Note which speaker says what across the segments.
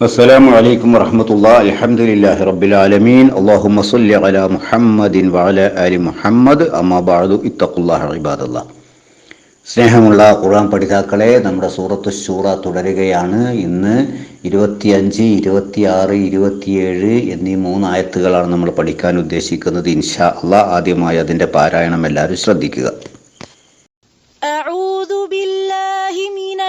Speaker 1: السلام عليكم ورحمة الله الحمد لله رب العالمين اللهم صل على محمد وعلى آل محمد أما بعد اتقوا الله عباد الله സ്നേഹമുള്ള ഖുർആൻ പഠിതാക്കളെ നമ്മുടെ സൂറത്ത് ശൂറ തുടരുകയാണ് ഇന്ന് ഇരുപത്തിയഞ്ച് ഇരുപത്തിയാറ് ഇരുപത്തിയേഴ് എന്നീ മൂന്ന് ആയത്തുകളാണ് നമ്മൾ പഠിക്കാൻ ഉദ്ദേശിക്കുന്നത് ഇൻഷാ അള്ളാഹ് ആദ്യമായി അതിൻ്റെ പാരായണം എല്ലാവരും ശ്രദ്ധിക്കുക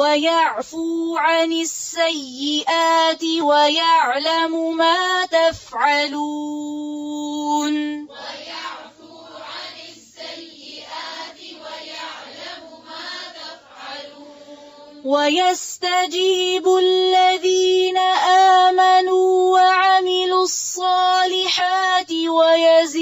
Speaker 2: ويعفو
Speaker 3: عن
Speaker 2: السيئات ويعلم ما تفعلون. ويستجيب الذين آمنوا وعملوا الصالحات ويزيدهم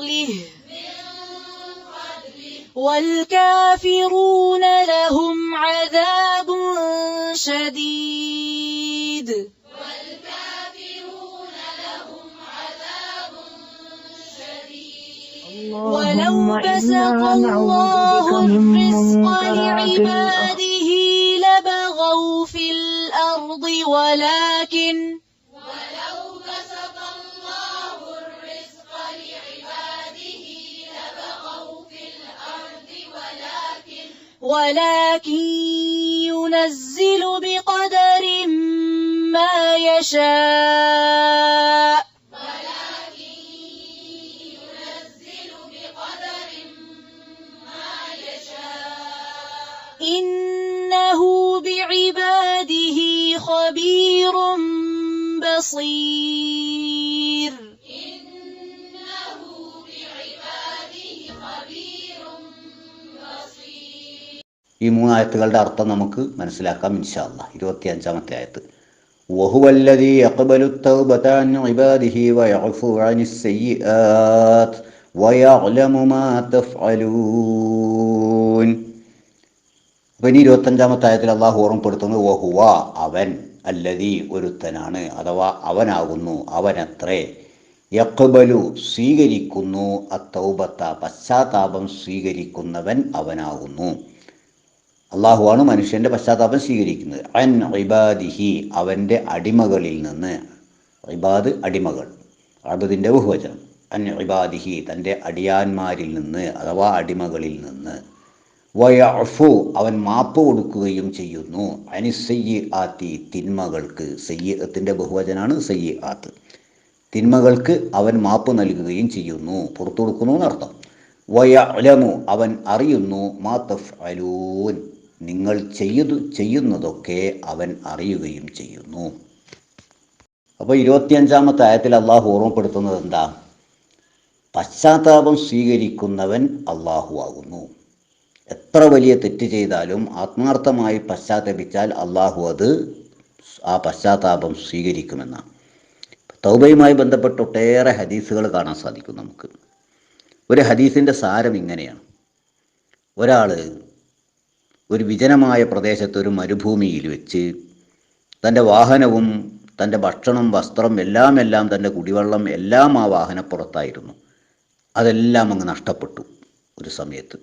Speaker 2: فضله. والكافرون لهم عذاب شديد. ولو بسط الله الرزق لعباده لبغوا في الأرض ولكن
Speaker 3: ولكن
Speaker 2: ينزل بقدر ما يشاء. إنه بعباده خبير بصير.
Speaker 1: ഈ മൂന്നായത്തുകളുടെ അർത്ഥം നമുക്ക് മനസ്സിലാക്കാം ഇൻഷാ അള്ളാഹ് ഇരുപത്തി അഞ്ചാമത്തെ ആയത്ത് وهو الذي يقبل التوبة عن عباده ويعفو عن السيئات ويعلم ما تفعلون അപ്പൊ ഇനി ഇരുപത്തഞ്ചാമത്തെ ആയത്തിൽ അള്ളാഹു ഓർമ്മപ്പെടുത്തുന്നത് വഹുവ അവൻ അല്ലതി ഒരുത്തനാണ് അഥവാ അവനാകുന്നു അവനത്രേ യക്ബലു സ്വീകരിക്കുന്നു അത്തൗബത്ത പശ്ചാത്താപം സ്വീകരിക്കുന്നവൻ അവനാകുന്നു അള്ളാഹുവാണ് മനുഷ്യന്റെ പശ്ചാത്താപം സ്വീകരിക്കുന്നത്. അൻ ഇബാദിഹി അവന്റെ അടിമകളിൽ നിന്ന്. ഇബാദ് അടിമകൾ. അബദിന്റെ ബഹുവചനം. അൻ ഇബാദിഹി തന്റെ അടിയാന്മാരിൽ നിന്ന് അഥവാ അടിമകളിൽ നിന്ന്. വയഫു അവൻ മാപ്പ് കൊടുക്കുകയും ചെയ്യുന്നു. അനിസയ്യ് ആത്തി തിന്മകൾക്ക്. സയ്യത്തിന്റെ ബഹുവചനാണ് സയ്യ് ആത്ത് തിന്മകൾക്ക് അവൻ മാപ്പ് നൽകുകയും ചെയ്യുന്നു. പുറത്തു കൊടുക്കുന്നു എന്നർത്ഥം. വയലമു അവൻ അറിയുന്നു. മാ തഫ്അലൂൻ. നിങ്ങൾ ചെയ്തു ചെയ്യുന്നതൊക്കെ അവൻ അറിയുകയും ചെയ്യുന്നു. അപ്പോൾ ഇരുപത്തിയഞ്ചാമത്തെ ആയത്തിൽ അള്ളാഹു ഓർമ്മപ്പെടുത്തുന്നത് എന്താ? പശ്ചാത്താപം സ്വീകരിക്കുന്നവൻ അള്ളാഹു ആകുന്നു. എത്ര വലിയ തെറ്റ് ചെയ്താലും ആത്മാർത്ഥമായി പശ്ചാത്തപിച്ചാൽ അള്ളാഹു അത് ആ പശ്ചാത്താപം സ്വീകരിക്കുമെന്നാണ്. തൗബയുമായി ബന്ധപ്പെട്ട് ഒട്ടേറെ ഹദീസുകൾ കാണാൻ സാധിക്കും നമുക്ക്. ഒരു ഹദീസിന്റെ സാരം ഇങ്ങനെയാണ്. ഒരാൾ ഒരു വിജനമായ പ്രദേശത്ത് ഒരു മരുഭൂമിയിൽ വെച്ച് തന്റെ വാഹനവും തന്റെ ഭക്ഷണം വസ്ത്രം എല്ലാം എല്ലാം തന്റെ കുടിവെള്ളം എല്ലാം ആ വാഹനപ്പുറത്തായിരുന്നു. അതെല്ലാം അങ്ങ് നഷ്ടപ്പെട്ടു ഒരു സമയത്ത്.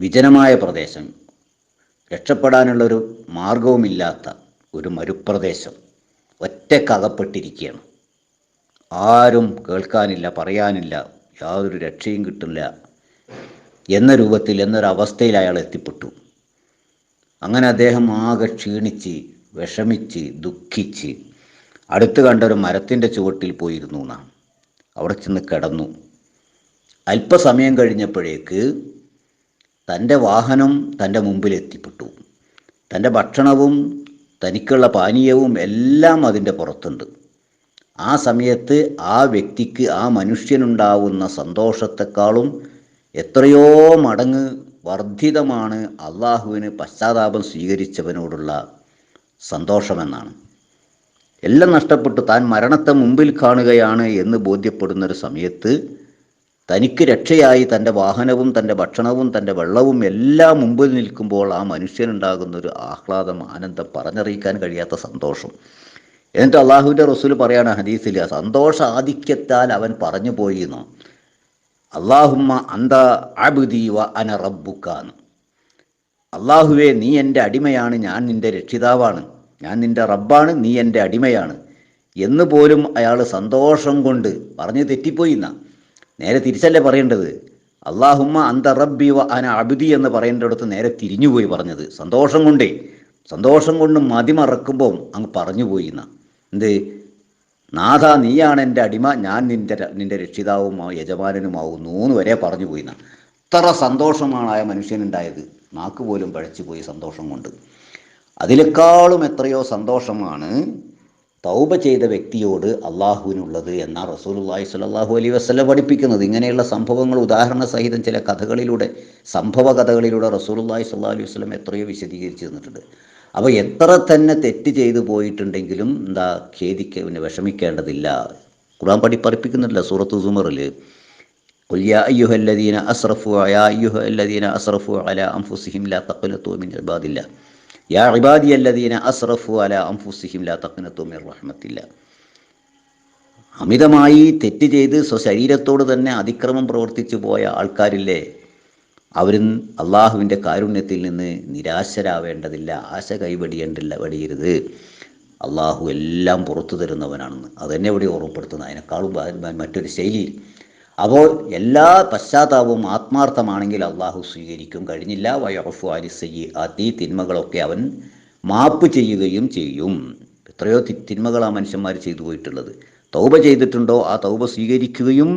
Speaker 1: വിജനമായ പ്രദേശം. രക്ഷപ്പെടാനുള്ളൊരു മാർഗവുമില്ലാത്ത ഒരു മരുപ്രദേശം. ഒറ്റക്കകപ്പെട്ടിരിക്കുകയാണ്. ആരും കേൾക്കാനില്ല പറയാനില്ല യാതൊരു രക്ഷയും കിട്ടില്ല എന്ന രൂപത്തിൽ എന്നൊരവസ്ഥയിൽ അയാൾ എത്തിപ്പെട്ടു. അങ്ങനെ അദ്ദേഹം ആകെ ക്ഷീണിച്ച് വിഷമിച്ച് ദുഃഖിച്ച് അടുത്ത് കണ്ട ഒരു മരത്തിന്റെ ചുവട്ടിൽ പോയിരുന്നു നാം അവിടെ ചെന്ന് കിടന്നു. അല്പസമയം കഴിഞ്ഞപ്പോഴേക്ക് തന്റെ വാഹനം തന്റെ മുമ്പിൽ എത്തിപ്പെട്ടു. തന്റെ ഭക്ഷണവും തനിക്കുള്ള പാനീയവും എല്ലാം അതിന്റെ പുറത്തുണ്ട്. ആ സമയത്ത് ആ വ്യക്തിക്ക് ആ മനുഷ്യനുണ്ടാവുന്ന സന്തോഷത്തെക്കാളും എത്രയോ മടങ്ങ് വർദ്ധിതമാണ് അള്ളാഹുവിന് പശ്ചാത്താപം സ്വീകരിച്ചവനോടുള്ള സന്തോഷമെന്നാണ്. എല്ലാം നഷ്ടപ്പെട്ടു താൻ മരണത്തെ മുമ്പിൽ കാണുകയാണ് എന്ന് ബോധ്യപ്പെടുന്നൊരു സമയത്ത് തനിക്ക് രക്ഷയായി തന്റെ വാഹനവും തന്റെ ഭക്ഷണവും തന്റെ വെള്ളവും എല്ലാം മുമ്പിൽ നിൽക്കുമ്പോൾ ആ മനുഷ്യനുണ്ടാകുന്ന ഒരു ആഹ്ലാദം ആനന്ദം പറഞ്ഞറിയിക്കാൻ കഴിയാത്ത സന്തോഷം. എന്നിട്ട് അള്ളാഹുവിന്റെ റസൂൽ പറയാണ് ഹദീസിൽ സന്തോഷ ആധിക്യത്താൽ അവൻ പറഞ്ഞു പോയി അള്ളാഹുമ്മ അന്ത അബുദി വ അന റബ്ബുക്കാന്ന് അള്ളാഹുവെ നീ എന്റെ അടിമയാണ് ഞാൻ നിന്റെ രക്ഷിതാവാണ്. ഞാൻ നിന്റെ റബ്ബാണ് നീ എന്റെ അടിമയാണ്. എന്ന് പോലും അയാൾ സന്തോഷം കൊണ്ട് പറഞ്ഞ് തെറ്റിപ്പോയി എന്നാ. നേരെ തിരിച്ചല്ലേ പറയേണ്ടത്? അള്ളാഹുമ്മ അന്ത റബ്ബി വ അന അബുദി എന്ന് പറയേണ്ടടുത്ത് നേരെ തിരിഞ്ഞുപോയി പറഞ്ഞത്. സന്തോഷം കൊണ്ടേ. സന്തോഷം കൊണ്ട് മതിമറക്കുമ്പോൾ അങ്ങ് പറഞ്ഞുപോയി എന്നാ. എന്ത്? നാഥ നീയാണ് എന്റെ അടിമ ഞാൻ നിന്റെ നിന്റെ രക്ഷിതാവുമാവും യജമാനനുമാവുന്നു എന്ന് വരെ പറഞ്ഞു പോയി അത്ര സന്തോഷമാണ് ആ മനുഷ്യനുണ്ടായത്. നാക്ക് പോലും പഴച്ചു പോയി സന്തോഷം കൊണ്ട്. അതിനേക്കാളും എത്രയോ സന്തോഷമാണ് തൗബ ചെയ്ത വ്യക്തിയോട് അള്ളാഹുവിനുള്ളത് എന്നാ റസൂലുള്ളാഹി സ്വല്ലല്ലാഹു അലൈഹി വസല്ലം പഠിപ്പിക്കുന്നത്. ഇങ്ങനെയുള്ള സംഭവങ്ങൾ ഉദാഹരണ സഹിതം ചില കഥകളിലൂടെ സംഭവ കഥകളിലൂടെ റസൂലുള്ളാഹി സ്വല്ലല്ലാഹു അലൈഹി വസ്ലം എത്രയോ വിശദീകരിച്ചു തന്നിട്ടുണ്ട്. അപ്പോൾ എത്ര തന്നെ തെറ്റ് ചെയ്തു പോയിട്ടുണ്ടെങ്കിലും എന്താ ഖേദിക്ക പിന്നെ വിഷമിക്കേണ്ടതില്ല. ഖുർആൻ പടി പഠിപ്പിക്കുന്നില്ല സൂറത്ത് സുമറിൽ യാ അയ്യുഹല്ലദീന അസ്റഫു യാ അയ്യുഹല്ലദീന അസ്റഫു അല അംഫുസിഹിം ലാ തഖ്നതു മിൻ ഇബാദില്ല. യാ ഇബാദിയല്ലദീന അസ്റഫു അല അംഫുസിഹിം ലാ തഖ്നതു മിൻ റഹ്മത്തില്ല. അമിതമായി തെറ്റ് ചെയ്ത് സ്വശരീരത്തോട് തന്നെ അതിക്രമം പ്രവർത്തിച്ചു പോയ ആൾക്കാരില്ലേ? അവരും അള്ളാഹുവിന്റെ കാരുണ്യത്തിൽ നിന്ന് നിരാശരാവേണ്ടതില്ല ആശ കൈവടിയേണ്ടില്ല വടിയരുത്. അള്ളാഹു എല്ലാം പുറത്തു തരുന്നവനാണെന്ന്. അതെന്നെ ഇവിടെ ഓർമ്മപ്പെടുത്തുന്നത് അതിനേക്കാളും മറ്റൊരു ശൈലിയിൽ അപ്പോൾ എല്ലാ പശ്ചാത്താപവും ആത്മാർത്ഥമാണെങ്കിൽ അള്ളാഹു സ്വീകരിക്കും. കഴിഞ്ഞില്ല വയറഫു ആ തീ തിന്മകളൊക്കെ അവൻ മാപ്പ് ചെയ്യുകയും ചെയ്യും. എത്രയോ തിന്മകളാണ് മനുഷ്യന്മാർ ചെയ്തു പോയിട്ടുള്ളത്. തൗബ ചെയ്തിട്ടുണ്ടോ? ആ തൗബ സ്വീകരിക്കുകയും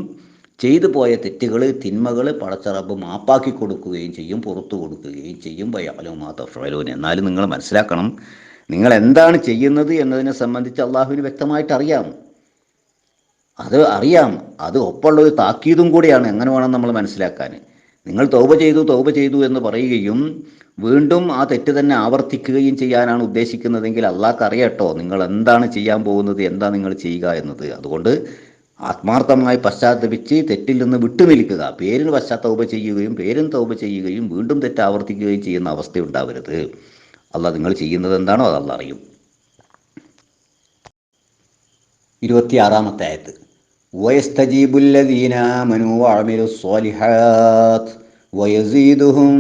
Speaker 1: ചെയ്തു പോയ തെറ്റുകൾ തിന്മകൾ പടച്ചറബ് മാപ്പാക്കി കൊടുക്കുകയും ചെയ്യും പുറത്തു കൊടുക്കുകയും ചെയ്യും. ബയാലോ മാതഫലോൻ എന്നാലും നിങ്ങൾ മനസ്സിലാക്കണം നിങ്ങൾ എന്താണ് ചെയ്യുന്നത് എന്നതിനെ സംബന്ധിച്ച് അള്ളാഹുവിന് വ്യക്തമായിട്ട് അറിയാം. അത് അറിയാം. അത് ഒപ്പമുള്ള ഒരു താക്കീതും കൂടിയാണ്. എങ്ങനെ വേണം നമ്മൾ മനസ്സിലാക്കാൻ? നിങ്ങൾ തൗബ ചെയ്തു തൗബ ചെയ്തു എന്ന് പറയുകയും വീണ്ടും ആ തെറ്റ് തന്നെ ആവർത്തിക്കുകയും ചെയ്യാനാണ് ഉദ്ദേശിക്കുന്നതെങ്കിൽ അള്ളാഹ്ക്ക് അറിയട്ടോ. നിങ്ങൾ എന്താണ് ചെയ്യാൻ പോകുന്നത് എന്താ നിങ്ങൾ ചെയ്യുക എന്നത്. അതുകൊണ്ട് ആത്മാർത്ഥമായി പശ്ചാത്തപിച്ച് തെറ്റിൽ നിന്ന് വിട്ടുനിൽക്കുക പേരിന് പശ്ചാത്തൗപ ചെയ്യുകയും പേരും തൗപ ചെയ്യുകയും വീണ്ടും തെറ്റ് ആവർത്തിക്കുകയും ചെയ്യുന്ന അവസ്ഥ ഉണ്ടാവരുത് അല്ല നിങ്ങൾ ചെയ്യുന്നത് എന്താണോ അത് അള്ളാഹ് അറിയും ഇരുപത്തിയാറാമത്തെ ആയത്ത് ويستجيب الذين آمنوا وعملوا الصالحات ويزيدهم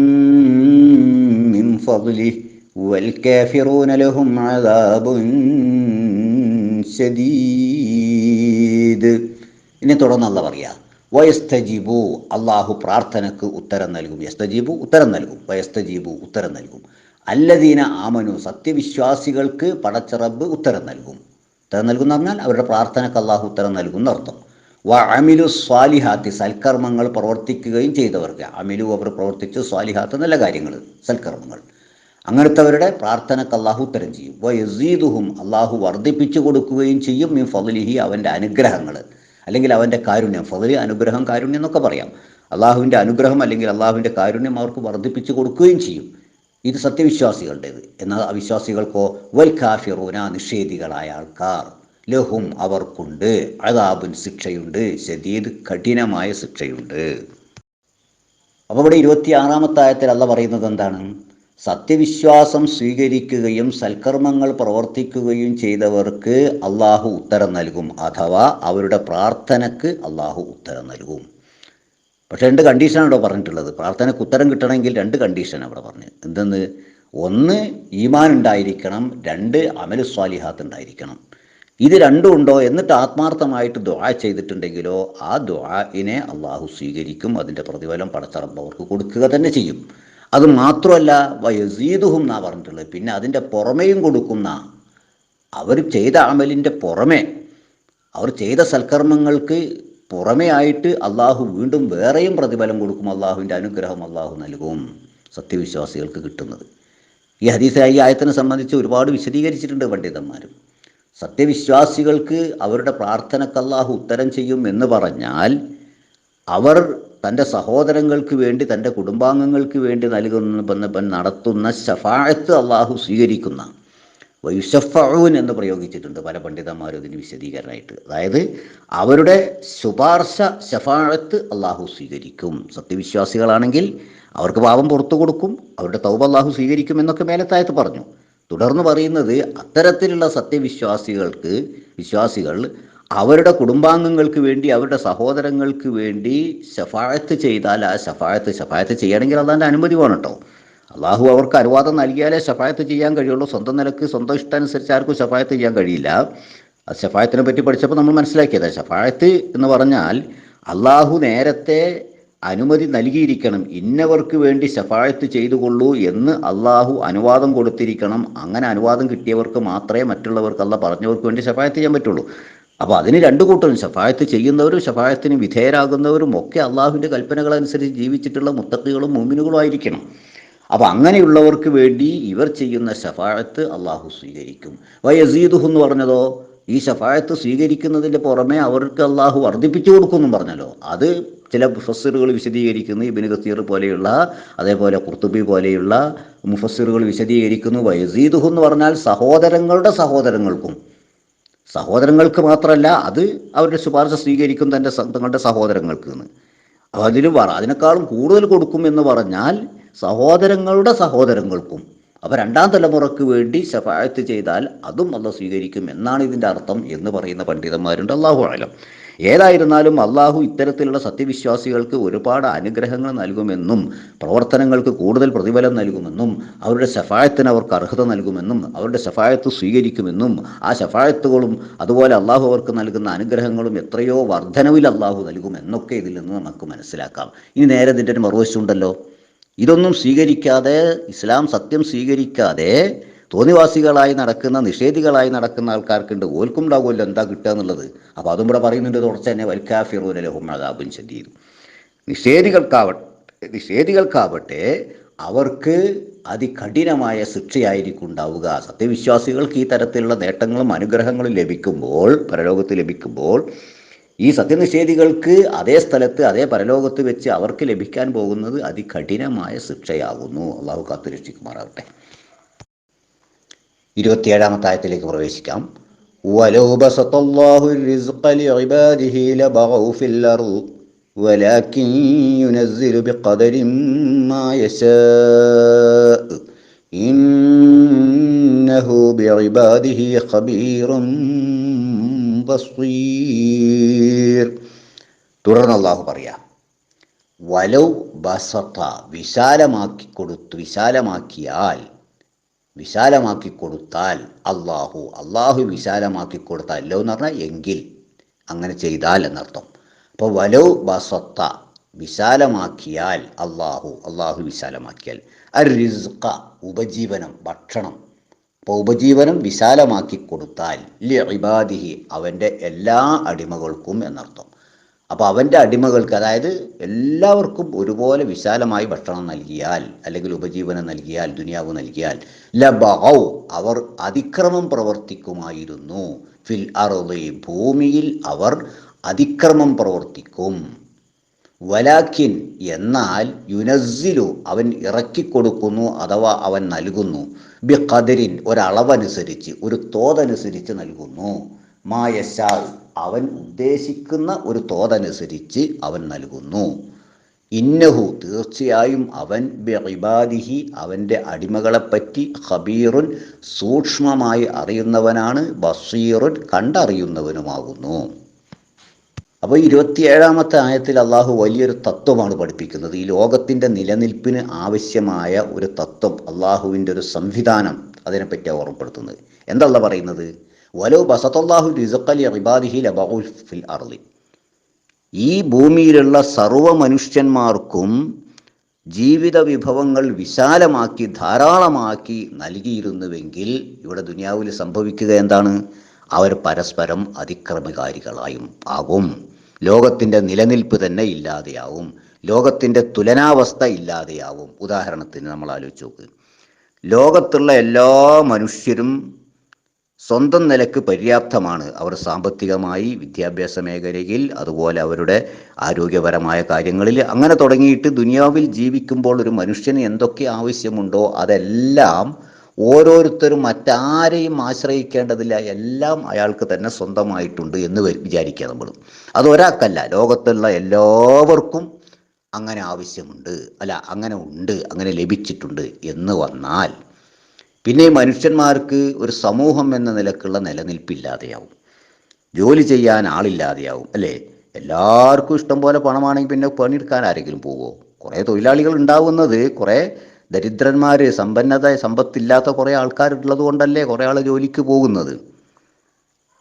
Speaker 1: من فضله والكافرون لهم عذاب شديد ഇനി തുടർന്നല്ല പറയാ. വയസ്തജീബു അള്ളാഹു പ്രാർത്ഥനക്ക് ഉത്തരം നൽകും. യസ്തജീബു ഉത്തരം നൽകും. വയസ്തജീബു ഉത്തരം നൽകും. അല്ലദീന ആമനു സത്യവിശ്വാസികൾക്ക് പടച്ചറബ് ഉത്തരം നൽകും. ഉത്തരം നൽകുന്ന പറഞ്ഞാൽ അവരുടെ പ്രാർത്ഥനക്ക് അള്ളാഹു ഉത്തരം നൽകുന്ന അർത്ഥം. വ അമിലു സ്വാലിഹാത്തി സൽക്കർമ്മങ്ങൾ പ്രവർത്തിക്കുകയും ചെയ്തവർക്ക്. അമിലു അവർ പ്രവർത്തിച്ചു സ്വാലിഹാത്ത് നല്ല കാര്യങ്ങൾ സൽക്കർമ്മങ്ങൾ. അങ്ങനത്തെവരുടെ പ്രാർത്ഥനക്ക് അള്ളാഹു ഉത്തരം ചെയ്യും. വ യസീദുഹും അള്ളാഹു വർദ്ധിപ്പിച്ചു കൊടുക്കുകയും ചെയ്യും മീ ഫലിഹി അവന്റെ അനുഗ്രഹങ്ങൾ. അല്ലെങ്കിൽ അവന്റെ കാരുണ്യം ഫضലി അനുഗ്രഹം കാരുണ്യം എന്നൊക്കെ പറയാം. അള്ളാഹുവിന്റെ അനുഗ്രഹം അല്ലെങ്കിൽ അള്ളാഹുവിന്റെ കാരുണ്യം അവർക്ക് വർദ്ധിപ്പിച്ചു കൊടുക്കുകയും ചെയ്യും. ഇത് സത്യവിശ്വാസികളുടേത്. എന്നാൽ അവിശ്വാസികൾക്കോ വൽ കാഫിറൂന നിഷേധികളായ ആൾക്കാർ. ലഹും അവർക്കുണ്ട്. അതാബുൻ ശിക്ഷയുണ്ട്. ശദീദ് കഠിനമായ ശിക്ഷയുണ്ട്. അപ്പോൾ ഇവിടെ ഇരുപത്തിയാറാമത്തെ ആയത്തിൽ അല്ല പറയുന്നത് എന്താണ്? സത്യവിശ്വാസം സ്വീകരിക്കുകയും സൽക്കർമ്മങ്ങൾ പ്രവർത്തിക്കുകയും ചെയ്തവർക്ക് അള്ളാഹു ഉത്തരം നൽകും അഥവാ അവരുടെ പ്രാർത്ഥനക്ക് അള്ളാഹു ഉത്തരം നൽകും. പക്ഷേ രണ്ട് കണ്ടീഷനാണ് ഇവിടെ പറഞ്ഞിട്ടുള്ളത്. പ്രാർത്ഥനയ്ക്ക് ഉത്തരം കിട്ടണമെങ്കിൽ രണ്ട് കണ്ടീഷൻ അവിടെ പറഞ്ഞത്. എന്തെന്ന്? ഒന്ന് ഈമാൻ ഉണ്ടായിരിക്കണം. രണ്ട് അമലു സ്വാലിഹാത്ത് ഉണ്ടായിരിക്കണം. ഇത് രണ്ടും ഉണ്ടോ എന്നിട്ട് ആത്മാർത്ഥമായിട്ട് ദുആ ചെയ്തിട്ടുണ്ടെങ്കിലോ ആ ദുആഇനെ അള്ളാഹു സ്വീകരിക്കും. അതിന്റെ പ്രതിഫലം പടച്ചറമ്പ് അവർക്ക് കൊടുക്കുക തന്നെ ചെയ്യും. അത് മാത്രമല്ല വയസീദുഹും എന്നാ പറഞ്ഞിട്ടുള്ളത്. പിന്നെ അതിന്റെ പുറമേയും കൊടുക്കുന്ന അവർ ചെയ്ത അമലിന്റെ പുറമെ അവർ ചെയ്ത സൽക്കർമ്മങ്ങൾക്ക് പുറമേ ആയിട്ട് അള്ളാഹു വീണ്ടും വേറെയും പ്രതിഫലം കൊടുക്കും അള്ളാഹുവിന്റെ അനുഗ്രഹം അള്ളാഹു നൽകും. സത്യവിശ്വാസികൾക്ക് കിട്ടുന്നത്. ഈ ഹദീസ് ഈ ആയത്തിനെ സംബന്ധിച്ച് ഒരുപാട് വിശദീകരിച്ചിട്ടുണ്ട് പണ്ഡിതന്മാരും. സത്യവിശ്വാസികൾക്ക് അവരുടെ പ്രാർത്ഥനക്ക് അള്ളാഹു ഉത്തരം ചെയ്യും എന്ന് പറഞ്ഞാൽ അവർ തന്റെ സഹോദരങ്ങൾക്ക് വേണ്ടി തന്റെ കുടുംബാംഗങ്ങൾക്ക് വേണ്ടി നൽകുന്ന നടത്തുന്ന ശഫായത്ത് അള്ളാഹു സ്വീകരിക്കുന്ന വയുഷഫഊൻ എന്ന് പ്രയോഗിച്ചിട്ടുണ്ട് പല പണ്ഡിതന്മാരും ഇതിന് വിശദീകരണമായിട്ട്. അതായത് അവരുടെ ശുപാർശ ശഫാഴത്ത് അള്ളാഹു സ്വീകരിക്കും. സത്യവിശ്വാസികളാണെങ്കിൽ അവർക്ക് പാപം പുറത്തു കൊടുക്കും അവരുടെ തൗബ അള്ളാഹു സ്വീകരിക്കും എന്നൊക്കെ മേലത്തായത്ത് പറഞ്ഞു. തുടർന്ന് പറയുന്നത് അത്തരത്തിലുള്ള സത്യവിശ്വാസികൾക്ക് വിശ്വാസികൾ അവരുടെ കുടുംബാംഗങ്ങൾക്ക് വേണ്ടി അവരുടെ സഹോദരങ്ങൾക്ക് വേണ്ടി ശഫായത്ത് ചെയ്താൽ ആ ശഫായത്ത് ശഫായത്ത് ചെയ്യണമെങ്കിൽ അതാന്റെ അനുമതി വേണം കേട്ടോ. അള്ളാഹു അവർക്ക് അനുവാദം നൽകിയാലേ ശഫായത്ത് ചെയ്യാൻ കഴിയുള്ളൂ. സ്വന്തം നിലയ്ക്ക് സ്വന്തം ഇഷ്ടാനുസരിച്ച് ആർക്കും ശഫായത്ത് ചെയ്യാൻ കഴിയില്ല. അത് ശഫായത്തിനെ പറ്റി പഠിച്ചപ്പോൾ നമ്മൾ മനസ്സിലാക്കിയത്. ശഫായത്ത് എന്ന് പറഞ്ഞാൽ അള്ളാഹു നേരത്തെ അനുമതി നൽകിയിരിക്കണം. ഇന്നവർക്ക് വേണ്ടി ശഫായത്ത് ചെയ്തുകൊള്ളൂ എന്ന് അള്ളാഹു അനുവാദം കൊടുത്തിരിക്കണം. അങ്ങനെ അനുവാദം കിട്ടിയവർക്ക് മാത്രമേ മറ്റുള്ളവർക്ക് അല്ല പറഞ്ഞവർക്ക് വേണ്ടി ശഫായത്ത് ചെയ്യാൻ പറ്റുള്ളൂ. അപ്പോൾ അതിന് രണ്ടു കൂട്ടരും ശഫായത്ത് ചെയ്യുന്നവരും ശഫായത്തിന് വിധേയരാകുന്നവരും ഒക്കെ അള്ളാഹുവിന്റെ കൽപ്പനകളനുസരിച്ച് ജീവിച്ചിട്ടുള്ള മുത്തക്കികളും മുമിനുകളും ആയിരിക്കണം. അപ്പോൾ അങ്ങനെയുള്ളവർക്ക് വേണ്ടി ഇവർ ചെയ്യുന്ന ശഫായത്ത് അള്ളാഹു സ്വീകരിക്കും. വയസീദുഹു എന്ന് പറഞ്ഞതോ ഈ ശഫായത്ത് സ്വീകരിക്കുന്നതിന്റെ പുറമെ അവർക്ക് അള്ളാഹു വർദ്ധിപ്പിച്ചു കൊടുക്കുമെന്നും പറഞ്ഞല്ലോ. അത് ചില മുഫസ്സിറുകൾ വിശദീകരിക്കുന്നു ഇബിന് കസീർ പോലെയുള്ള അതേപോലെ കുർത്തുബി പോലെയുള്ള മുഫസ്സിറുകൾ വിശദീകരിക്കുന്നു. വയസീദുഹു എന്ന് പറഞ്ഞാൽ സഹോദരങ്ങളുടെ സഹോദരങ്ങൾക്കും സഹോദരങ്ങൾക്ക് മാത്രമല്ല അത് അവരുടെ ശുപാർശ സ്വീകരിക്കും തന്റെ തങ്ങളുടെ സഹോദരങ്ങൾക്ക് എന്ന് അതിൽ പറ അതിനേക്കാളും കൂടുതൽ കൊടുക്കും എന്ന് പറഞ്ഞാൽ സഹോദരങ്ങളുടെ സഹോദരങ്ങൾക്കും. അപ്പോൾ രണ്ടാം തലമുറയ്ക്ക് വേണ്ടി ശഫായത്ത് ചെയ്താൽ അതും അല്ല സ്വീകരിക്കും എന്നാണ് ഇതിന്റെ അർത്ഥം എന്ന് പറയുന്ന പണ്ഡിതന്മാരുണ്ട്. അള്ളാഹു ആലം ഏതായിരുന്നാലും അള്ളാഹു ഇത്തരത്തിലുള്ള സത്യവിശ്വാസികൾക്ക് ഒരുപാട് അനുഗ്രഹങ്ങൾ നൽകുമെന്നും പ്രവർത്തനങ്ങൾക്ക് കൂടുതൽ പ്രതിഫലം നൽകുമെന്നും അവരുടെ സഫായത്തിന് അവർക്ക് അർഹത നൽകുമെന്നും അവരുടെ സഫായത്ത് സ്വീകരിക്കുമെന്നും ആ ശഫായത്തുകളും അതുപോലെ അള്ളാഹു അവർക്ക് നൽകുന്ന അനുഗ്രഹങ്ങളും എത്രയോ വർധനവിൽ അള്ളാഹു നൽകുമെന്നൊക്കെ ഇതിൽ നിന്ന് നമുക്ക് മനസ്സിലാക്കാം. ഇനി നേരെ ഇതിന്റെ ഒരു മറുവശമുണ്ടല്ലോ ഇതൊന്നും സ്വീകരിക്കാതെ ഇസ്ലാം സത്യം സ്വീകരിക്കാതെ തോന്നിവാസികളായി നടക്കുന്ന നിഷേധികളായി നടക്കുന്ന ആൾക്കാർക്കുണ്ട്. ഓൽക്കും ഉണ്ടാവുമല്ലോ എന്താ കിട്ടുക എന്നുള്ളത്. അപ്പോൾ അതും ഇവിടെ പറയുന്നുണ്ട് തുടർച്ച തന്നെ വൽക്കാഫിറൂലഹും അതാബും ശരീരം നിഷേധികൾക്കാവട്ടെ നിഷേധികൾക്കാവട്ടെ അവർക്ക് അതികഠിനമായ ശിക്ഷയായിരിക്കും ഉണ്ടാവുക. സത്യവിശ്വാസികൾക്ക് ഈ തരത്തിലുള്ള നേട്ടങ്ങളും അനുഗ്രഹങ്ങളും ലഭിക്കുമ്പോൾ പരലോകത്ത് ലഭിക്കുമ്പോൾ ഈ സത്യനിഷേധികൾക്ക് അതേ സ്ഥലത്ത് അതേ പരലോകത്ത് വെച്ച് അവർക്ക് ലഭിക്കാൻ പോകുന്നത് അതികഠിനമായ ശിക്ഷയാകുന്നു. അള്ളാഹു കാത്തു രക്ഷിക്കുമാറാവട്ടെ ഇരുപത്തിയേഴാമത്തെ ആയത്തിലേക്ക് പ്രവേശിക്കാം ولو بسط الله الرزق لعباده لبغوا في الأرض ولكن ينزل بقدر ما يشاء إنه بعباده خبير بصير തുടർന്ന് അള്ളാഹു പറയാം വലൗ ബസത്ത വിശാലമാക്കി കൊടുത്തു വിശാലമാക്കിയാൽ വിശാലമാക്കി കൊടുത്താൽ അള്ളാഹു അള്ളാഹു വിശാലമാക്കി കൊടുത്താൽ അല്ലോ എന്ന് പറഞ്ഞാൽ എങ്കിൽ അങ്ങനെ ചെയ്താൽ എന്നർത്ഥം. അപ്പോൾ വലോ ബസത്ത വിശാലമാക്കിയാൽ അള്ളാഹു അള്ളാഹു വിശാലമാക്കിയാൽ. അർ റിസ്ക ഉപജീവനം ഭക്ഷണം. അപ്പോൾ ഉപജീവനം വിശാലമാക്കി കൊടുത്താൽ ലി ഇബാദിഹി അവന്റെ എല്ലാ അടിമകൾക്കും എന്നർത്ഥം. അപ്പോൾ അവന്റെ അടിമകൾക്ക് അതായത് എല്ലാവർക്കും ഒരുപോലെ വിശാലമായി ഭക്ഷണം നൽകിയാൽ അല്ലെങ്കിൽ ഉപജീവനം നൽകിയാൽ ദുനിയാവ് നൽകിയാൽ ലബൗ അവർ അതിക്രമം പ്രവർത്തിക്കുമായിരുന്നു. ഫിൽ അറുതി ഭൂമിയിൽ അവർ അതിക്രമം പ്രവർത്തിക്കും. വലാക്കിൻ എന്നാൽ യുനസിലു അവൻ ഇറക്കിക്കൊടുക്കുന്നു അഥവാ അവൻ നൽകുന്നു. ബി ഖദരിൻ ഒരളവനുസരിച്ച് ഒരു തോതനുസരിച്ച് നൽകുന്നു. മായശാ അവൻ ഉദ്ദേശിക്കുന്ന ഒരു തോതനുസരിച്ച് അവൻ നൽകുന്നു. ഇന്നഹു തീർച്ചയായും അവൻ ബിബാദിഹി അവന്റെ അടിമകളെപ്പറ്റി ഖബീറുൻ സൂക്ഷ്മമായി അറിയുന്നവനാണ് ബസീറുൻ കണ്ടറിയുന്നവനുമാകുന്നു. അപ്പോൾ ഇരുപത്തിയേഴാമത്തെ ആയത്തിൽ അള്ളാഹു വലിയൊരു തത്വമാണ് പഠിപ്പിക്കുന്നത്. ഈ ലോകത്തിന്റെ നിലനിൽപ്പിന് ആവശ്യമായ ഒരു തത്വം അള്ളാഹുവിന്റെ ഒരു സംവിധാനം അതിനെപ്പറ്റിയാണ് ഓർമ്മപ്പെടുത്തുന്നത്. എന്തല്ല പറയുന്നത്? വലോ ബസത്തല്ലാഹു റിസക്കലി റിബാദിഹി ലബഉൽ ഫിൽ അർളി ഈ ഭൂമിയിലുള്ള സർവ മനുഷ്യന്മാർക്കും ജീവിത വിഭവങ്ങൾ വിശാലമാക്കി ധാരാളമാക്കി നൽകിയിരുന്നുവെങ്കിൽ ഇവിടെ ദുനിയാവിൽ സംഭവിക്കുക എന്താണ്? അവർ പരസ്പരം അതിക്രമകാരികളായും ആകും. ലോകത്തിന്റെ നിലനിൽപ്പ് തന്നെ ഇല്ലാതെയാവും. ലോകത്തിന്റെ തുലനാവസ്ഥ ഇല്ലാതെയാവും. ഉദാഹരണത്തിന് നമ്മൾ ആലോചിച്ച് നോക്ക്. ലോകത്തുള്ള എല്ലാ മനുഷ്യരും സ്വന്തം നിലയ്ക്ക് പര്യാപ്തമാണ് അവർ സാമ്പത്തികമായി വിദ്യാഭ്യാസ മേഖലയിൽ അതുപോലെ അവരുടെ ആരോഗ്യപരമായ കാര്യങ്ങളിൽ. അങ്ങനെ തുടങ്ങിയിട്ട് ദുനിയാവിൽ ജീവിക്കുമ്പോൾ ഒരു മനുഷ്യന് എന്തൊക്കെ ആവശ്യമുണ്ടോ അതെല്ലാം ഓരോരുത്തരും മറ്റാരെയും ആശ്രയിക്കേണ്ടതില്ല. എല്ലാം അയാൾക്ക് തന്നെ സ്വന്തമായിട്ടുണ്ട് എന്ന് വിചാരിക്കുക നമ്മൾ. അത് ഒരാൾക്കല്ല ലോകത്തുള്ള എല്ലാവർക്കും അങ്ങനെ ആവശ്യമുണ്ട് അല്ല അങ്ങനെ ഉണ്ട് അങ്ങനെ ലഭിച്ചിട്ടുണ്ട് എന്ന് വന്നാൽ പിന്നെ മനുഷ്യന്മാർക്ക് ഒരു സമൂഹം എന്ന നിലക്കുള്ള നിലനിൽപ്പില്ലാതെയാവും. ജോലി ചെയ്യാൻ ആളില്ലാതെയാവും അല്ലേ? എല്ലാവർക്കും ഇഷ്ടം പോലെ പണമാണെങ്കിൽ പിന്നെ പണിയെടുക്കാൻ ആരെങ്കിലും പോവോ? കുറേ തൊഴിലാളികൾ ഉണ്ടാവുന്നത് കുറേ ദരിദ്രന്മാർ സമ്പന്നത സമ്പത്തില്ലാത്ത കുറേ ആൾക്കാരുള്ളത് കൊണ്ടല്ലേ കുറേ ആൾ ജോലിക്ക് പോകുന്നത്?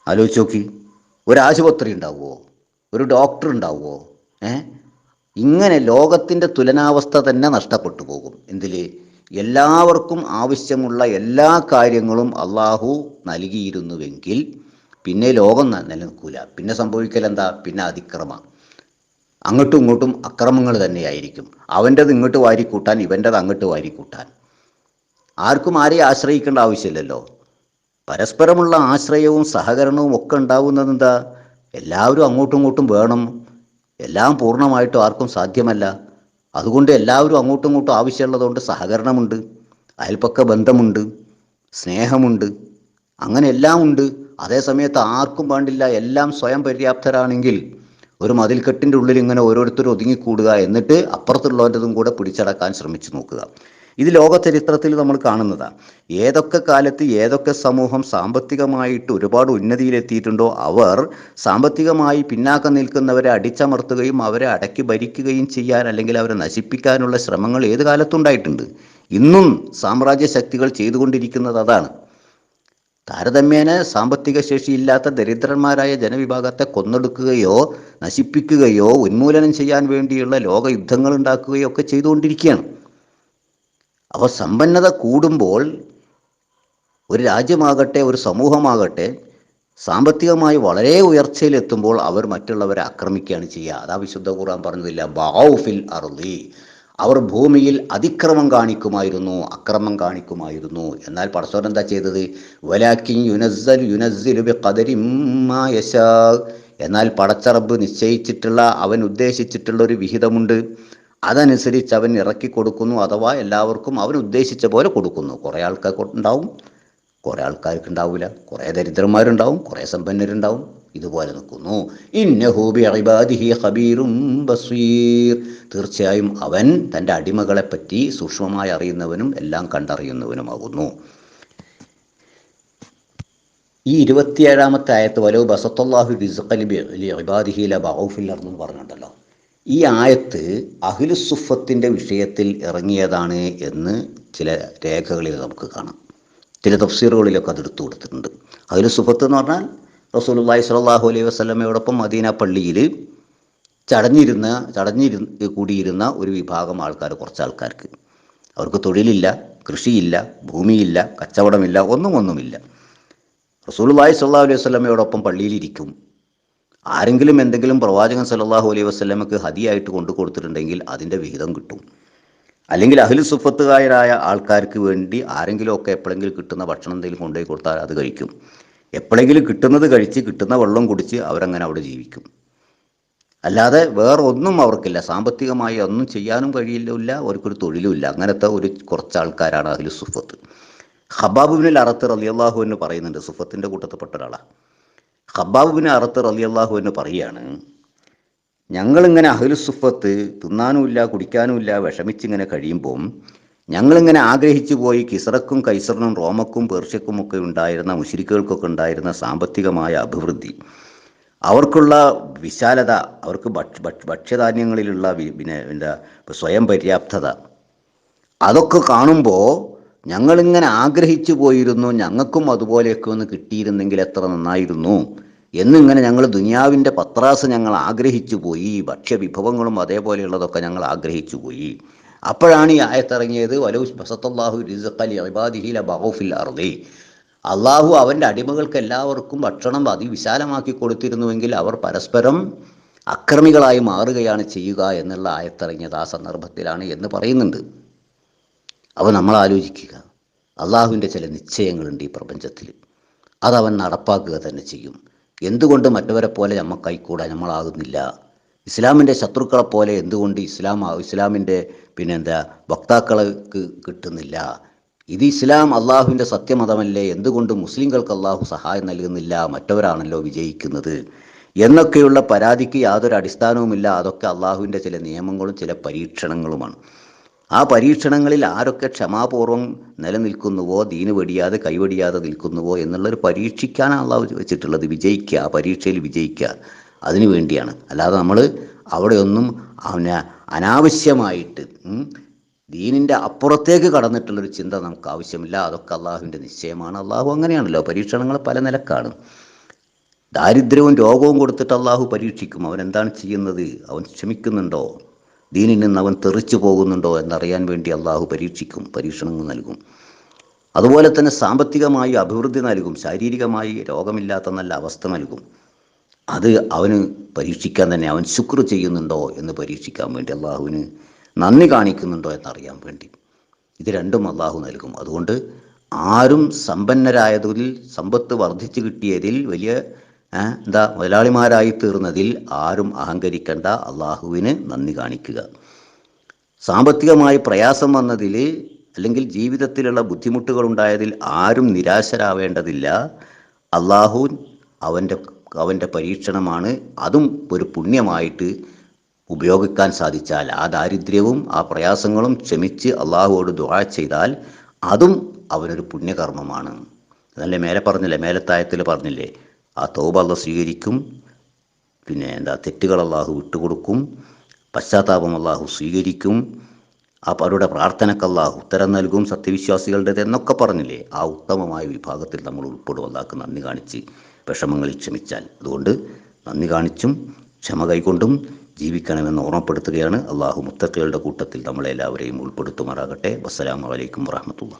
Speaker 1: ആലോചിച്ച് നോക്കി. ഒരു ആശുപത്രി ഉണ്ടാവുമോ ഒരു ഡോക്ടർ ഉണ്ടാവുമോ ഏ? ഇങ്ങനെ ലോകത്തിന്റെ തുലനാവസ്ഥ തന്നെ നഷ്ടപ്പെട്ടു പോകും. എന്തിൽ എല്ലാവർക്കും ആവശ്യമുള്ള എല്ലാ കാര്യങ്ങളും അള്ളാഹു നൽകിയിരുന്നുവെങ്കിൽ പിന്നെ ലോകം നിലനിൽക്കൂല. പിന്നെ സംഭവിക്കൽ എന്താ പിന്നെ അതിക്രമ. അങ്ങോട്ടും ഇങ്ങോട്ടും അക്രമങ്ങൾ തന്നെയായിരിക്കും. അവന്റെത് ഇങ്ങോട്ട് വാരിക്കൂട്ടാൻ ഇവന്റെത് അങ്ങോട്ട് വാരിക്കൂട്ടാൻ. ആർക്കും ആരെയും ആശ്രയിക്കേണ്ട ആവശ്യമില്ലല്ലോ. പരസ്പരമുള്ള ആശ്രയവും സഹകരണവും ഒക്കെ ഉണ്ടാവുന്നത് എന്താ എല്ലാവരും അങ്ങോട്ടും ഇങ്ങോട്ടും വേണം. എല്ലാം പൂർണമായിട്ടും ആർക്കും സാധ്യമല്ല. അതുകൊണ്ട് എല്ലാവരും അങ്ങോട്ടും ഇങ്ങോട്ടും ആവശ്യമുള്ളതുകൊണ്ട് സഹകരണമുണ്ട് അയൽപ്പക്ക ബന്ധമുണ്ട് സ്നേഹമുണ്ട് അങ്ങനെ എല്ലാം ഉണ്ട്. അതേ സമയത്ത് ആർക്കും വേണ്ടില്ല എല്ലാം സ്വയം പര്യാപ്തരാണെങ്കിൽ ഒരു മതിൽക്കെട്ടിന്റെ ഉള്ളിൽ ഇങ്ങനെ ഓരോരുത്തരും ഒതുങ്ങിക്കൂടുക എന്നിട്ട് അപ്പുറത്തുള്ളവന്റെതും കൂടെ പിടിച്ചടക്കാൻ ശ്രമിച്ചു നോക്കുക. ഇത് ലോക ചരിത്രത്തിൽ നമ്മൾ കാണുന്നതാണ് ഏതൊക്കെ കാലത്ത് ഏതൊക്കെ സമൂഹം സാമ്പത്തികമായിട്ട് ഒരുപാട് ഉന്നതിയിലെത്തിയിട്ടുണ്ടോ അവർ സാമ്പത്തികമായി പിന്നാക്കം നിൽക്കുന്നവരെ അടിച്ചമർത്തുകയും അവരെ അടക്കി ഭരിക്കുകയും ചെയ്യാൻ അല്ലെങ്കിൽ അവരെ നശിപ്പിക്കാനുള്ള ശ്രമങ്ങൾ ഏത് കാലത്തുണ്ടായിട്ടുണ്ട്? ഇന്നും സാമ്രാജ്യ ശക്തികൾ ചെയ്തുകൊണ്ടിരിക്കുന്നത് അതാണ്. താരതമ്യേന സാമ്പത്തിക ശേഷിയില്ലാത്ത ദരിദ്രന്മാരായ ജനവിഭാഗത്തെ കൊന്നൊടുക്കുകയോ നശിപ്പിക്കുകയോ ഉന്മൂലനം ചെയ്യാൻ വേണ്ടിയുള്ള ലോക യുദ്ധങ്ങൾ ഉണ്ടാക്കുകയോ ഒക്കെ ചെയ്തുകൊണ്ടിരിക്കുകയാണ്. അപ്പോൾ സമ്പന്നത കൂടുമ്പോൾ ഒരു രാജ്യമാകട്ടെ ഒരു സമൂഹമാകട്ടെ സാമ്പത്തികമായി വളരെ ഉയർച്ചയിലെത്തുമ്പോൾ അവർ മറ്റുള്ളവരെ ആക്രമിക്കുകയാണ് ചെയ്യുക. അതാ വിശുദ്ധ ഖുർആൻ പറഞ്ഞതില്ല ബാവുഫിൽ അറുതി അവർ ഭൂമിയിൽ അതിക്രമം കാണിക്കുമായിരുന്നു അക്രമം കാണിക്കുമായിരുന്നു. എന്നാൽ പടച്ചോൻ എന്താ ചെയ്തത്? വലാക്കിൻ യുനസ്സൽ യുനസ്സിലു ബി ഖദരി മാ യശാ. എന്നാൽ പടച്ചറബ് നിശ്ചയിച്ചിട്ടുള്ള അവൻ ഉദ്ദേശിച്ചിട്ടുള്ള ഒരു വിഹിതമുണ്ട്. അതനുസരിച്ച് അവൻ ഇറക്കി കൊടുക്കുന്നു അഥവാ എല്ലാവർക്കും അവൻ ഉദ്ദേശിച്ച പോലെ കൊടുക്കുന്നു. കുറേ ആൾക്കാർക്ക് ഉണ്ടാവും കുറേ ആൾക്കാർക്ക് ഉണ്ടാവില്ല കുറേ ദരിദ്രന്മാരുണ്ടാവും കുറേ സമ്പന്നരുണ്ടാവും. ഇതുപോലെ നിൽക്കുന്നു. ഇന്നഹൂബി അബാദിഹി ഹബീറും ബസീർ. തീർച്ചയായും അവൻ തന്റെ അടിമകളെപ്പറ്റി സൂക്ഷ്മമായി അറിയുന്നവനും എല്ലാം കണ്ടറിയുന്നവനുമാകുന്നു. ഈ ഇരുപത്തിയേഴാമത്തെ ആയത്ത് വലോ ബസത്തല്ലാഹു റിസുഖലി ഇബാദിഹില ബഹൌഫിൽ എന്ന് പറഞ്ഞിട്ടുണ്ടല്ലോ. ഈ ആയത്ത് അഖിലുസുഫത്തിന്റെ വിഷയത്തിൽ ഇറങ്ങിയതാണ് എന്ന് ചില രേഖകളിൽ നമുക്ക് കാണാം. ചില തഫ്സീറുകളിലൊക്കെ അത് എടുത്തു കൊടുത്തിട്ടുണ്ട്. അഖിലുസുഫത്ത് എന്ന് പറഞ്ഞാൽ റസൂലുള്ളാഹി സ്വല്ലല്ലാഹു അലൈഹി വസ്ലമയോടൊപ്പം മദീന പള്ളിയിൽ ചടഞ്ഞിരുന്ന ചടഞ്ഞിരുന്ന് കൂടിയിരുന്ന ഒരു വിഭാഗം ആൾക്കാർ കുറച്ച് ആൾക്കാർക്ക് അവർക്ക് തൊഴിലില്ല കൃഷിയില്ല ഭൂമിയില്ല കച്ചവടമില്ല ഒന്നും ഒന്നുമില്ല. റസൂലുള്ളാഹി സ്വല്ലല്ലാഹു അലൈഹി വസ്ലമയോടൊപ്പം പള്ളിയിലിരിക്കും ആരെങ്കിലും എന്തെങ്കിലും പ്രവാചകൻ സല്ലല്ലാഹു അലൈഹി വസ്ലമക്ക് ഹതിയായിട്ട് കൊണ്ടു കൊടുത്തിട്ടുണ്ടെങ്കിൽ അതിന്റെ വിഹിതം കിട്ടും. അല്ലെങ്കിൽ അഹ്ലു സുഫത്തുകാരായ ആൾക്കാർക്ക് വേണ്ടി ആരെങ്കിലും ഒക്കെ എപ്പോഴെങ്കിലും കിട്ടുന്ന ഭക്ഷണം എന്തെങ്കിലും കൊണ്ടുപോയി കൊടുത്താൽ അത് കഴിക്കും. എപ്പോഴെങ്കിലും കിട്ടുന്നത് കഴിച്ച് കിട്ടുന്ന വെള്ളം കുടിച്ച് അവരങ്ങനെ അവിടെ ജീവിക്കും. അല്ലാതെ വേറെ ഒന്നും അവർക്കില്ല. സാമ്പത്തികമായി ഒന്നും ചെയ്യാനും കഴിയില്ല അവർക്കൊരു തൊഴിലുമില്ല അങ്ങനത്തെ ഒരു കുറച്ച് ആൾക്കാരാണ് അഹ്ലു സുഫത്ത്. ഹബാബുബിനിൽ അറത്ത് റലിയല്ലാഹു എന്ന് പറയുന്നുണ്ട്. സുഫത്തിന്റെ കൂട്ടത്തിൽപ്പെട്ട ഒരാളാണ് ഹബാബുബിന് അറത്ത് റലിയല്ലാഹു എന്ന് പറയുകയാണ് ഞങ്ങളിങ്ങനെ അഹ്ലുസുഫത്ത് തിന്നാനുമില്ല കുടിക്കാനുമില്ല വിഷമിച്ചിങ്ങനെ കഴിയുമ്പം ഞങ്ങളിങ്ങനെ ആഗ്രഹിച്ചു പോയി കിസറക്കും കൈസറിനും റോമക്കും പേർഷ്യക്കും ഒക്കെ ഉണ്ടായിരുന്ന മുഷിരിക്കുകൾക്കൊക്കെ ഉണ്ടായിരുന്ന സാമ്പത്തികമായ അഭിവൃദ്ധി അവർക്കുള്ള വിശാലത അവർക്ക് ഭക്ഷ ഭക്ഷ- ഭക്ഷ്യധാന്യങ്ങളിലുള്ള പിന്നെ എന്താ സ്വയം പര്യാപ്തത അതൊക്കെ കാണുമ്പോൾ ഞങ്ങളിങ്ങനെ ആഗ്രഹിച്ചു പോയിരുന്നു ഞങ്ങൾക്കും അതുപോലെയൊക്കെ ഒന്ന് കിട്ടിയിരുന്നെങ്കിൽ എത്ര നന്നായിരുന്നു. എന്നിങ്ങനെ ഞങ്ങൾ ദുനിയാവിന്റെ പത്രാസ് ഞങ്ങൾ ആഗ്രഹിച്ചു പോയി ഭക്ഷ്യവിഭവങ്ങളും അതേപോലെയുള്ളതൊക്കെ ഞങ്ങൾ ആഗ്രഹിച്ചു പോയി. അപ്പോഴാണ് ഈ ആയത്തിറങ്ങിയത് വലു ബസത്തല്ലാഹു റിസഖലി ഇബാദിഹില ബഹൂഫിൽ അർദി. അള്ളാഹു അവന്റെ അടിമകൾക്ക് എല്ലാവർക്കും ഭക്ഷണം അതിവിശാലമാക്കി കൊടുത്തിരുന്നുവെങ്കിൽ അവർ പരസ്പരം അക്രമികളായി മാറുകയാണ് ചെയ്യുക എന്നുള്ള ആയത്തിറങ്ങിയത് ആ സന്ദർഭത്തിലാണ് എന്ന് പറയുന്നുണ്ട്. അവ നമ്മൾ ആലോചിക്കുക അള്ളാഹുവിന്റെ ചില നിശ്ചയങ്ങളുണ്ട് ഈ പ്രപഞ്ചത്തിൽ. അതവൻ നടപ്പാക്കുക തന്നെ ചെയ്യും. എന്തുകൊണ്ട് മറ്റവരെ പോലെ നമ്മക്കായിക്കൂടാ നമ്മളാകുന്നില്ല? ഇസ്ലാമിന്റെ ശത്രുക്കളെ പോലെ എന്തുകൊണ്ട് ഇസ്ലാം ഇസ്ലാമിന്റെ പിന്നെ എന്താ വക്താക്കൾക്ക് കിട്ടുന്നില്ല? ഇത് ഇസ്ലാം അള്ളാഹുവിന്റെ സത്യമതമല്ലേ? എന്തുകൊണ്ട് മുസ്ലിങ്ങൾക്ക് അള്ളാഹു സഹായം നൽകുന്നില്ല? മറ്റവരാണല്ലോ വിജയിക്കുന്നത്. എന്നൊക്കെയുള്ള പരാതിക്ക് യാതൊരു അടിസ്ഥാനവുമില്ല. അതൊക്കെ അള്ളാഹുവിന്റെ ചില നിയമങ്ങളും ചില പരീക്ഷണങ്ങളുമാണ്. ആ പരീക്ഷണങ്ങളിൽ ആരൊക്കെ ക്ഷമാപൂർവം നിലനിൽക്കുന്നുവോ ദീന് വെടിയാതെ കൈവടിയാതെ നിൽക്കുന്നുവോ എന്നുള്ളൊരു പരീക്ഷിക്കാനാണ് അള്ളാഹു വെച്ചിട്ടുള്ളത് വിജയിക്കുക ആ പരീക്ഷയിൽ വിജയിക്കുക. അതിനു വേണ്ടിയാണ്. അല്ലാതെ നമ്മൾ അവിടെയൊന്നും അവനെ അനാവശ്യമായിട്ട് ദീനിന്റെ അപ്പുറത്തേക്ക് കടന്നിട്ടുള്ളൊരു ചിന്ത നമുക്ക് ആവശ്യമില്ല. അതൊക്കെ അള്ളാഹുവിന്റെ നിശ്ചയമാണ്. അള്ളാഹു അങ്ങനെയാണല്ലോ. പരീക്ഷണങ്ങൾ പല നിലക്കാണ്. ദാരിദ്ര്യവും രോഗവും കൊടുത്തിട്ട് അള്ളാഹു പരീക്ഷിക്കും. അവൻ എന്താണ് ചെയ്യുന്നത്? അവൻ ക്ഷമിക്കുന്നുണ്ടോ? ദീനിൽ നിന്ന് അവൻ തെറിച്ചു പോകുന്നുണ്ടോ എന്നറിയാൻ വേണ്ടി അള്ളാഹു പരീക്ഷിക്കും പരീക്ഷണങ്ങൾ നൽകും. അതുപോലെ തന്നെ സാമ്പത്തികമായി അഭിവൃദ്ധി നൽകും ശാരീരികമായി രോഗമില്ലാത്ത നല്ല അവസ്ഥ നൽകും. അത് അവന് പരീക്ഷിക്കാൻ തന്നെ അവൻ ശുക്ർ ചെയ്യുന്നുണ്ടോ എന്ന് പരീക്ഷിക്കാൻ വേണ്ടി അള്ളാഹുവിന് നന്ദി കാണിക്കുന്നുണ്ടോ എന്നറിയാൻ വേണ്ടി. ഇത് രണ്ടും അള്ളാഹു നൽകും. അതുകൊണ്ട് ആരും സമ്പന്നരായതിൽ സമ്പത്ത് വർദ്ധിച്ചു കിട്ടിയതിൽ വലിയ എന്താ മുതലാളിമാരായി തീർന്നതിൽ ആരും അഹങ്കരിക്കേണ്ട. അള്ളാഹുവിന് നന്ദി കാണിക്കുക. സാമ്പത്തികമായി പ്രയാസം വന്നതിൽ അല്ലെങ്കിൽ ജീവിതത്തിലുള്ള ബുദ്ധിമുട്ടുകൾ ഉണ്ടായതിൽ ആരും നിരാശരാവേണ്ടതില്ല. അള്ളാഹു അവന്റെ അവന്റെ പരീക്ഷണമാണ്. അതും ഒരു പുണ്യമായിട്ട് ഉപയോഗിക്കാൻ സാധിച്ചാൽ ആ ദാരിദ്ര്യവും ആ പ്രയാസങ്ങളും ക്ഷമിച്ച് അള്ളാഹുവോട് ദുആ ചെയ്താൽ അതും അവനൊരു പുണ്യകർമ്മമാണ്. അതല്ലേ മേലെ പറഞ്ഞില്ലേ? മേലത്തായത്തിൽ പറഞ്ഞില്ലേ? ആ തോബ അല്ല സ്വീകരിക്കും. പിന്നെ എന്താ തെറ്റുകൾ അള്ളാഹു വിട്ടുകൊടുക്കും. പശ്ചാത്താപം അള്ളാഹു സ്വീകരിക്കും. അവരുടെ പ്രാർത്ഥനക്ക് അള്ളാഹു ഉത്തരം നൽകും സത്യവിശ്വാസികളുടേത് എന്നൊക്കെ പറഞ്ഞില്ലേ? ആ ഉത്തമമായ വിഭാഗത്തിൽ നമ്മൾ ഉൾപ്പെടും. അള്ളാഹ്ക്ക് നന്ദി കാണിച്ച് വിഷമങ്ങളിൽ ക്ഷമിച്ചാൽ. അതുകൊണ്ട് നന്ദി കാണിച്ചും ക്ഷമ കൈകൊണ്ടും ജീവിക്കണമെന്ന് ഓർമ്മപ്പെടുത്തുകയാണ്. അള്ളാഹു മുത്തക്കകളുടെ കൂട്ടത്തിൽ നമ്മളെല്ലാവരെയും ഉൾപ്പെടുത്തുമാറാകട്ടെ. വസ്സലാമലൈക്കും വറഹമത്തുള്ള